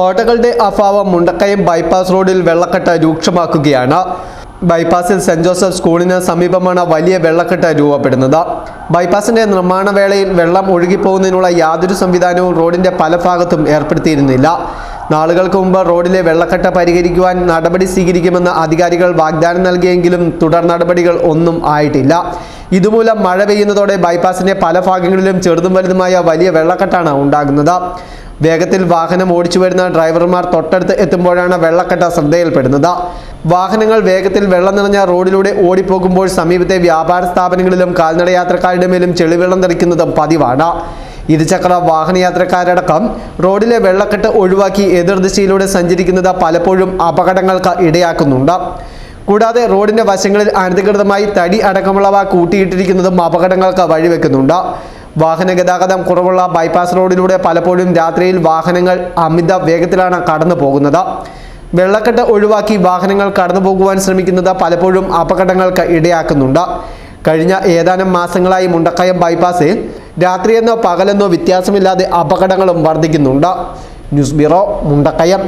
ഓട്ടകളുടെ അഭാവം മുണ്ടക്കയം ബൈപ്പാസ് റോഡിൽ വെള്ളക്കെട്ട് രൂക്ഷമാക്കുകയാണ്. ബൈപ്പാസിൽ സെന്റ് ജോസഫ് സ്കൂളിന് സമീപമാണ് വലിയ വെള്ളക്കെട്ട് രൂപപ്പെടുന്നത്. ബൈപ്പാസിന്റെ നിർമ്മാണ വേളയിൽ വെള്ളം ഒഴുകിപ്പോകുന്നതിനുള്ള യാതൊരു സംവിധാനവും റോഡിന്റെ പല ഭാഗത്തും ഏർപ്പെടുത്തിയിരുന്നില്ല. നാളുകൾക്ക് മുമ്പ് റോഡിലെ വെള്ളക്കെട്ട് പരിഹരിക്കുവാൻ നടപടി സ്വീകരിക്കുമെന്ന് അധികാരികൾ വാഗ്ദാനം നൽകിയെങ്കിലും തുടർ നടപടികൾ ഒന്നും ആയിട്ടില്ല. ഇതുമൂലം മഴ പെയ്യുന്നതോടെ ബൈപ്പാസിന്റെ പല ഭാഗങ്ങളിലും ചെറുതും വലുതുമായ വലിയ വെള്ളക്കെട്ടാണ് ഉണ്ടാകുന്നത്. വേഗത്തിൽ വാഹനം ഓടിച്ചു വരുന്ന ഡ്രൈവർമാർ തൊട്ടടുത്ത് എത്തുമ്പോഴാണ് വെള്ളക്കെട്ട ശ്രദ്ധയിൽപ്പെടുന്നത്. വാഹനങ്ങൾ വേഗത്തിൽ വെള്ളം നിറഞ്ഞ റോഡിലൂടെ ഓടിപ്പോകുമ്പോൾ സമീപത്തെ വ്യാപാര സ്ഥാപനങ്ങളിലും കാൽനട യാത്രക്കാരുടെ മേലും ചെളിവെള്ളം തെറിക്കുന്നതും പതിവാണ്. ഇരുചക്ര വാഹനയാത്രക്കാരടക്കം റോഡിലെ വെള്ളക്കെട്ട് ഒഴിവാക്കി എതിർദിശയിലൂടെ സഞ്ചരിക്കുന്നത് പലപ്പോഴും അപകടങ്ങൾക്ക് ഇടയാക്കുന്നുണ്ട്. കൂടാതെ റോഡിന്റെ വശങ്ങളിൽ അനധികൃതമായി തടി അടക്കമുള്ളവ കൂട്ടിയിട്ടിരിക്കുന്നതും അപകടങ്ങൾക്ക് വഴിവെക്കുന്നുണ്ട്. വാഹന ഗതാഗതം കുറവുള്ള ബൈപ്പാസ് റോഡിലൂടെ പലപ്പോഴും രാത്രിയിൽ വാഹനങ്ങൾ അമിത വേഗത്തിലാണ് കടന്നു പോകുന്നത്. വെള്ളക്കെട്ട് ഒഴിവാക്കി വാഹനങ്ങൾ കടന്നു പോകുവാൻ ശ്രമിക്കുന്നത് പലപ്പോഴും അപകടങ്ങൾക്ക് ഇടയാക്കുന്നുണ്ട്. കഴിഞ്ഞ ഏതാനും മാസങ്ങളായി മുണ്ടക്കയം ബൈപ്പാസിൽ രാത്രിയെന്നോ പകലെന്നോ വ്യത്യാസമില്ലാതെ അപകടങ്ങളും വർദ്ധിക്കുന്നുണ്ട്. News bureau Mundakkayam.